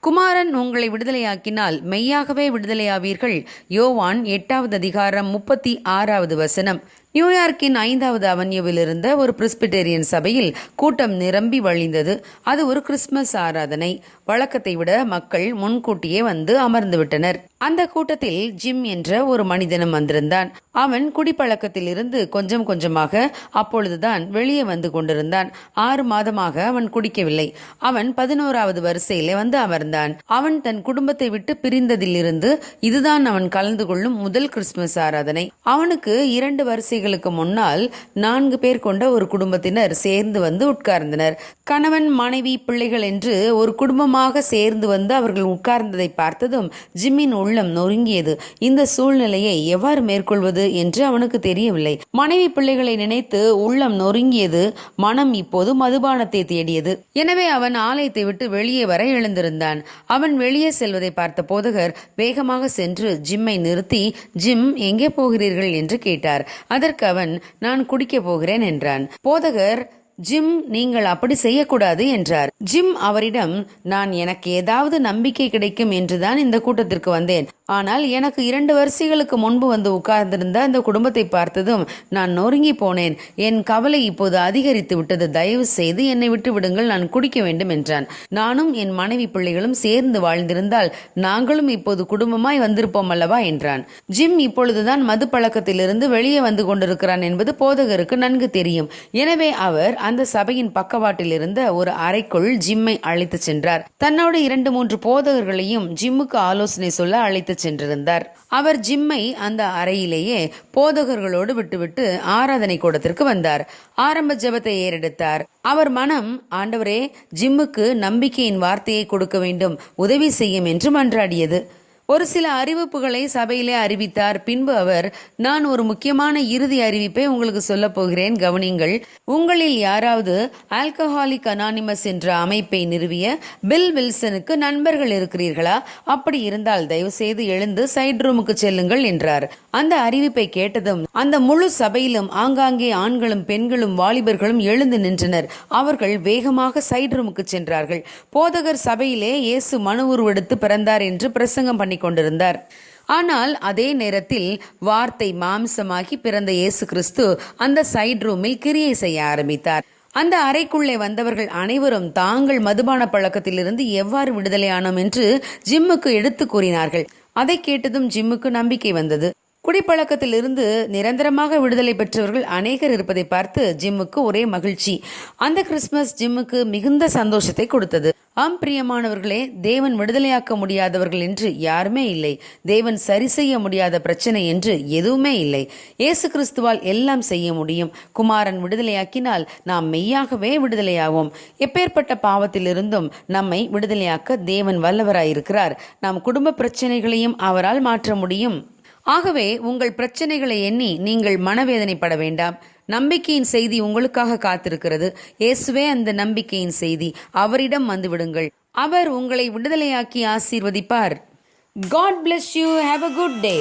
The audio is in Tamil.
குமாரன் உங்களை விடுதலையாக்கினால் மெய்யாகவே விடுதலையாவீர்கள். யோவான் எட்டாவது அதிகாரம் முப்பத்தி ஆறாவது வசனம். நியூயார்க்கின் ஐந்தாவது அவன்யூவில் இருந்த ஒரு பிரிஸ்பிடேரியன் சபையில் கூட்டம் நிரம்பி வழிந்தது. அது ஒரு கிறிஸ்துமஸ் ஆராதனை. வழக்கத்தை விட மக்கள் முன்கூட்டியே வந்து அமர்ந்து விட்டனர் அந்த கூட்டத்தில் ஜிம் என்ற ஒரு மனிதனும் வந்திருந்தான். அவன் குடிப்பழக்கத்தில் இருந்து கொஞ்சம் கொஞ்சமாக அப்பொழுதுதான் வெளியே வந்து கொண்டிருந்தான். ஆறு மாதமாக அவன் குடிக்கவில்லை. அவன் பதினோராவது வரிசையிலே வந்து அமர்ந்தான். அவன் தன் குடும்பத்தை விட்டு பிரிந்ததிலிருந்து இதுதான் அவன் கலந்து கொள்ளும் முதல் கிறிஸ்துமஸ் ஆராதனை. அவனுக்கு இரண்டு வரிசை வரிசைகளுக்கு முன்னால் நான்கு பேர் கொண்ட ஒரு குடும்பத்தினர் சேர்ந்து வந்து உட்கார்ந்தனர். கணவன் மனைவி பிள்ளைகள் என்று ஒரு குடும்பமாக சேர்ந்து வந்து அவர்கள் உட்கார்ந்ததை பார்த்ததும் ஜிம்மின் உள்ளம் நொறுங்கியது. இந்த சூழ்நிலையை எவ்வாறு மேற்கொள்வது என்று அவனுக்கு தெரியவில்லை. மனைவி பிள்ளைகளை நினைத்து உள்ளம் நொறுங்கியது. மனம் இப்போது மதுபானத்தை தேடியது. எனவே அவன் ஆலயத்தை விட்டு வெளியே வர எழுந்திருந்தான். அவன் வெளியே செல்வதை பார்த்த போதகர் வேகமாக சென்று ஜிம்மை நிறுத்தி ஜிம் எங்கே போகிறீர்கள்? என்று கேட்டார். அதற்கு அவன் நான் குடிக்கப் போகிறேன் என்றான். போதகர் ஜிம் நீங்கள் அப்படி செய்யக்கூடாது என்றார். ஜிம் அவரிடம் நான் எனக்கு ஏதாவது நம்பிக்கை கிடைக்கும் என்றுதான் இந்த கூட்டத்திற்கு வந்தேன். ஆனால் எனக்கு இரண்டு வரிசைகளுக்கு முன்பு வந்து உட்கார்ந்திருந்த அந்த குடும்பத்தை பார்த்ததும் நான் நொறுங்கி போனேன். என் கவலை இப்போது அதிகரித்து விட்டது. தயவு செய்து என்னை விட்டு விடுங்கள். நான் குடிக்க வேண்டும் என்றான். நானும் என் மனைவி பிள்ளைகளும் சேர்ந்து வாழ்ந்திருந்தால் நாங்களும் இப்போது குடும்பமாய் வந்திருப்போம் அல்லவா? என்றான். ஜிம் இப்பொழுதுதான் மது பழக்கத்திலிருந்து வெளியே வந்து கொண்டிருக்கிறான் என்பது போதகருக்கு நன்கு தெரியும். எனவே அவர் அந்த சபையின் பக்கவாட்டில் இருந்த ஒரு அறைக்குள் ஜிம்மை அழைத்து சென்றார். தன்னோட இரண்டு மூன்று போதகர்களையும் ஜிம்முக்கு ஆலோசனை சொல்ல அழைத்து சென்றிருந்தார். அவர் ஜிம்மை அந்த அறையிலேயே போதகர்களோடு விட்டுவிட்டு ஆராதனை கூடத்திற்கு வந்தார். ஆரம்ப ஜெபத்தை ஏறெடுத்தார். அவர் மனம் ஆண்டவரே ஜிம்முக்கு நம்பிக்கையின் வார்த்தையை கொடுக்க வேண்டும். உதவி செய்யும் என்று மன்றாடியது. ஒரு சில அறிவிப்புகளை சபையிலே அறிவித்தார். பின்பு அவர் நான் ஒரு முக்கியமான இறுதி அறிவிப்பை உங்களுக்கு சொல்லப் போகிறேன். கவனிங்கள் உங்களில் யாராவது ஆல்கஹாலிக் அனானிமஸ் என்ற அமைப்பை நிறுவிய பில் வில்சனுக்கு நண்பர்கள் இருக்கிறீர்களா? அப்படி இருந்தால் தயவு செய்து எழுந்து சைட் ரூமுக்கு செல்லுங்கள் என்றார். அந்த அறிவிப்பை கேட்டதும் அந்த முழு சபையிலும் ஆங்காங்கே ஆண்களும் பெண்களும் வாலிபர்களும் எழுந்து நின்றனர். அவர்கள் வேகமாக சைட் ரூமுக்கு சென்றார்கள். போதகர் சபையிலே இயேசு மனு உருவெடுத்து பிறந்தார் என்று பிரசங்கம் பண்ணி கொண்டிருந்தார். ஆனால் அதே நேரத்தில் வார்த்தை மாம்சமாகி பிறந்த இயேசு கிறிஸ்து அந்த சைட் ரூமில் கிரியை செய்ய ஆரம்பித்தார். அந்த அறைக்குள்ளே வந்தவர்கள் அனைவரும் தாங்கள் மதுபான பழக்கத்திலிருந்து எவ்வாறு விடுதலையானோம் என்று ஜிம்முக்கு எடுத்து கூறினார்கள். அதை கேட்டதும் ஜிம்முக்கு நம்பிக்கை வந்தது. குடிப்பழக்கத்திலிருந்து நிரந்தரமாக விடுதலை பெற்றவர்கள் அநேகர் இருப்பதை பார்த்து ஜிம்முக்கு ஒரே மகிழ்ச்சி. அந்த கிறிஸ்துமஸ் ஜிம்முக்கு மிகுந்த சந்தோஷத்தை கொடுத்தது. ஆம் பிரியமானவர்களே தேவன் விடுதலையாக்க முடியாதவர்கள் என்று யாருமே இல்லை. தேவன் சரி செய்ய முடியாத பிரச்சனை என்று எதுவுமே இல்லை. இயேசு கிறிஸ்துவால் எல்லாம் செய்ய முடியும். குமாரன் விடுதலையாக்கினால் நாம் மெய்யாகவே விடுதலையாவோம். எப்பேற்பட்ட பாவத்திலிருந்தும் நம்மை விடுதலையாக்க தேவன் வல்லவராயிருக்கிறார். நம் குடும்ப பிரச்சனைகளையும் அவரால் மாற்ற முடியும். ஆகவே உங்கள் பிரச்சனைகளை எண்ணி நீங்கள் மனவேதனைப்பட வேண்டாம். நம்பிக்கையின் செய்தி உங்களுக்காக காத்திருக்கிறது. இயேசுவே அந்த நம்பிக்கையின் செய்தி அவரிடம் வந்து விடுங்கள் அவர் உங்களை விடுதலையாக்கி ஆசீர்வதிப்பார். God bless you have a good day